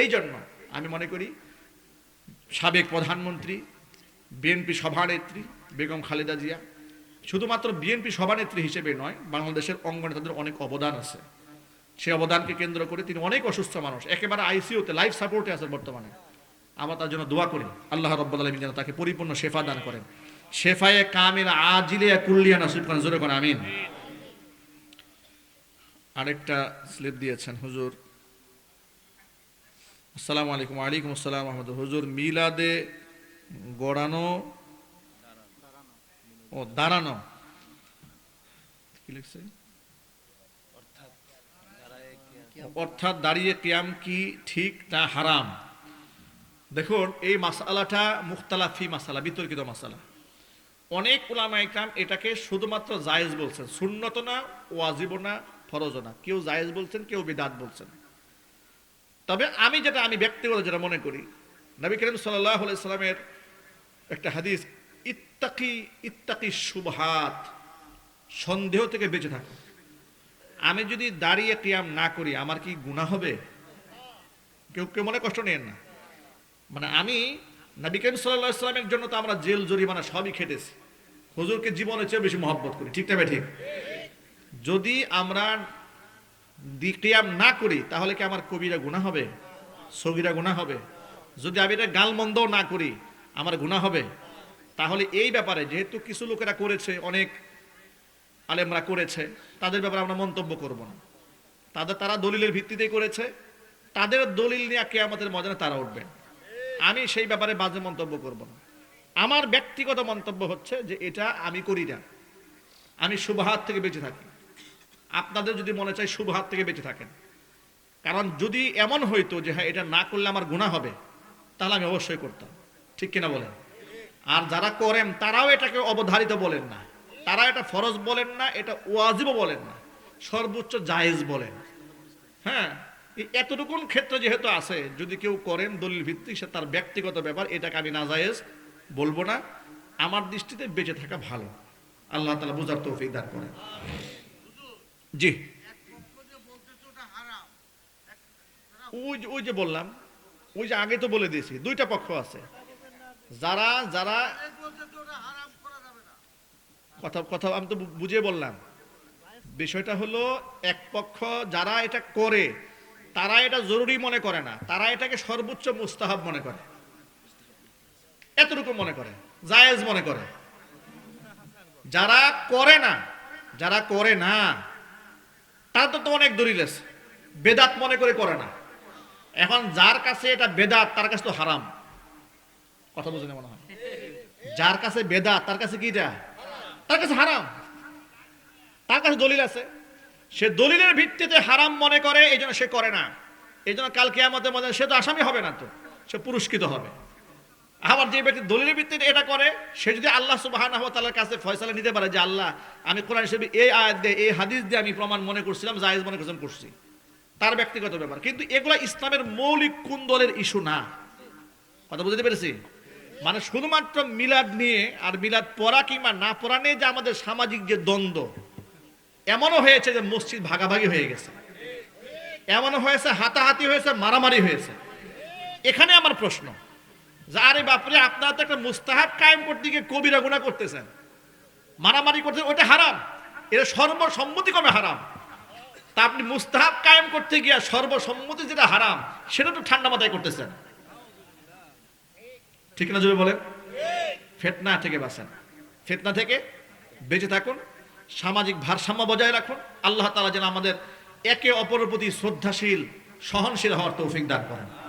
এই জন্য আমি মনে করি সাবেক প্রধানমন্ত্রী, বিএনপি সভানেত্রী বেগম খালেদা জিয়া শুধুমাত্র বিএনপি সভানেত্রী হিসেবে নয়, বাংলাদেশের অঙ্গনে তাদের অনেক অবদান আছে। সেই অবদানকে কেন্দ্র করে তিনি অনেক অসুস্থ মানুষ, একেবারে আইসিইউতে লাইফ সাপোর্টে আছেন বর্তমানে। আমরা তার জন্য দোয়া করি, আল্লাহ রব্বুল আলমিন যেন তাকে পরিপূর্ণ শেফা দান করেন। শেফায়ে কামিল, আজিলে, কুল্লিয়া নাসিব করেন জোরে করেন আমিন। আরেকটা স্লিপ দিয়েছেন হুজুর। আসসালামু আলাইকুম আলাইকুম আসসালাম আহমদ হুজুর, মিলাদে গড়ানো ও দাঁড়ানো। কি লিখছে? অর্থাৎ দাঁড়িয়ে কিয়াম কি ঠিক না হারাম? দেখুন, এই মাসালাটা মুখতালাফি মাসালা, বিতর্কিত মাসালা। অনেক ওলামা ইকরাম এটাকে শুধুমাত্র জায়েজ বলছেন। শূন্যত না ওয়াজিব না ফরজ না। কেউ জায়েজ বলছেন, কেউ বিদাত বলছেন। তবে আমি যেটা, আমি ব্যক্তিগত যেটা মনে করি, নবী করিম সাল্লামের একটা হাদিস, ইত্তাকি ইত্তাকি সুবহাত সন্দেহ থেকে বেঁচে থাকো। আমি যদি দাঁড়িয়ে কিয়াম না করি, আমার কি গুনাহ হবে? কেউ কেউ মনে কষ্ট নেন না। মানে আমি, নবী করিম সাল্লাহ ইসলামের জন্য তো আমরা জেল, জরিমানা সবই খেটেছি। হুজুরকে জীবনের চেয়ে বেশি মহব্বত করি। ঠিক না ঠিক? যদি আমরা কিয়াম না করি, তাহলে কি আমার কবিরা গুণা হবে? সগিরা গুণা হবে? যদি আমি এটা গালমন্দ না করি, আমার গুণা হবে? তাহলে এই ব্যাপারে, যেহেতু কিছু লোকেরা করেছে, অনেক আলেমরা করেছে, তাদের ব্যাপারে আমরা মন্তব্য করব না। তাদের তারা দলিলের ভিত্তিতেই করেছে, তাদের দলিল নিয়ে কে আমাদের মজানে তারা উঠবেন আমি সেই ব্যাপারে বাজে মন্তব্য করব না। আমার ব্যক্তিগত মন্তব্য হচ্ছে যে এটা আমি করি না। আমি শুভহাত থেকে বেঁচে থাকি। আপনাদের যদি মনে চায় শুভ হাত থেকে বেঁচে থাকেন। কারণ যদি এমন হইতো যে হ্যাঁ এটা না করলে আমার গুণা হবে, তাহলে আমি অবশ্যই করতাম। ঠিক কিনা বলেন? আর যারা করেন, তারাও এটাকে অবধারিত বলেন না। তারা এটা ফরজ বলেন না, এটা ওয়াজিবও বলেন না। সর্বোচ্চ জায়েজ বলেন। হ্যাঁ এতটুকুন ক্ষেত্রে যেহেতু আছে, যদি কেউ করেন দলিল ভিত্তিক সে তার ব্যক্তিগত ব্যাপার, এটাকে আমি নাজায়েজ বলব না। আমার দৃষ্টিতে বেঁচে থাকা ভালো। আল্লাহ তালা বুঝার তৌফিক দান করেন। জি। ওই ওই যে বললাম, ওই যে আগে তো বলে দিয়েছি, দুইটা পক্ষ আছে। যারা যারা কথা কথা আমি তো বু- বুঝিয়ে বললাম। বিষয়টা হলো, এক পক্ষ যারা এটা করে, তারা এটা জরুরি মনে করে না, তারা এটাকে সর্বোচ্চ মুস্তাহাব মনে করে। এতটুকু মনে করে, জায়েজ মনে করে। যারা করে না, যারা করে না তার তো অনেক দলিল আছে। বেদাত মনে করে করে না। এখন যার কাছে এটা বেদাত, তার কাছে তো হারাম। কথা বুঝে মনে হয়? যার কাছে বেদাত, তার কাছে কি এটা? তার কাছে হারাম। তার কাছে দলিল আছে। সে দলিলের ভিত্তিতে হারাম মনে করে এই সে করে না। এই জন্য কালকে আমাদের মধ্যে সে তো আসামি হবে না তো। সে পুরস্কৃত হবে। আবার যে ব্যক্তি দলিলের ভিত্তিতে এটা করে, সে যদি আল্লাহ তালার কাছে ফয়সালা নিতে পারে যে, আল্লাহ, আমি কোরআন হিসেবে এই আয়াত দিয়ে, এই হাদিস দিয়ে আমি প্রমাণ মনে করছিলাম, জায়েজ মনে করছিলাম, করছি। তার ব্যক্তিগত ব্যাপার। কিন্তু এগুলা ইসলামের মৌলিক কুন্দলের ইস্যু না? কথা বুঝতে পেরেছি? মানে শুধুমাত্র মিলাদ নিয়ে আর মিলাদ পড়া কিংবা না পড়া নিয়ে যে আমাদের সামাজিক যে দ্বন্দ্ব, এমনও হয়েছে যে মসজিদ ভাগাভাগি হয়ে গেছে। এমনও হয়েছে, হাতাহাতি হয়েছে, মারামারি হয়েছে। এখানে আমার প্রশ্ন যে আরে বাপরে, আপনারা তো একটা মুস্তাহাব কায়েম করতে গিয়ে কবিরা গুণা করতেছেন। মারামারি করতে ওটা হারাম। এটা সর্বসম্মতিক্রমে হারাম। তা আপনি মুস্তাহাব কায়েম করতে গিয়ে সর্বসম্মতি যেটা হারাম, সেটা তো ঠান্ডা মাথায় করতেছেন। ঠিক না জোরে বলেন? ফেতনা থেকে বাঁচেন। ফেতনা থেকে বেঁচে থাকুন, সামাজিক ভারসাম্য বজায় রাখুন। আল্লাহ তালা যেন আমাদের একে অপরের প্রতি শ্রদ্ধাশীল, সহনশীল হওয়ার তৌফিক দান করেন।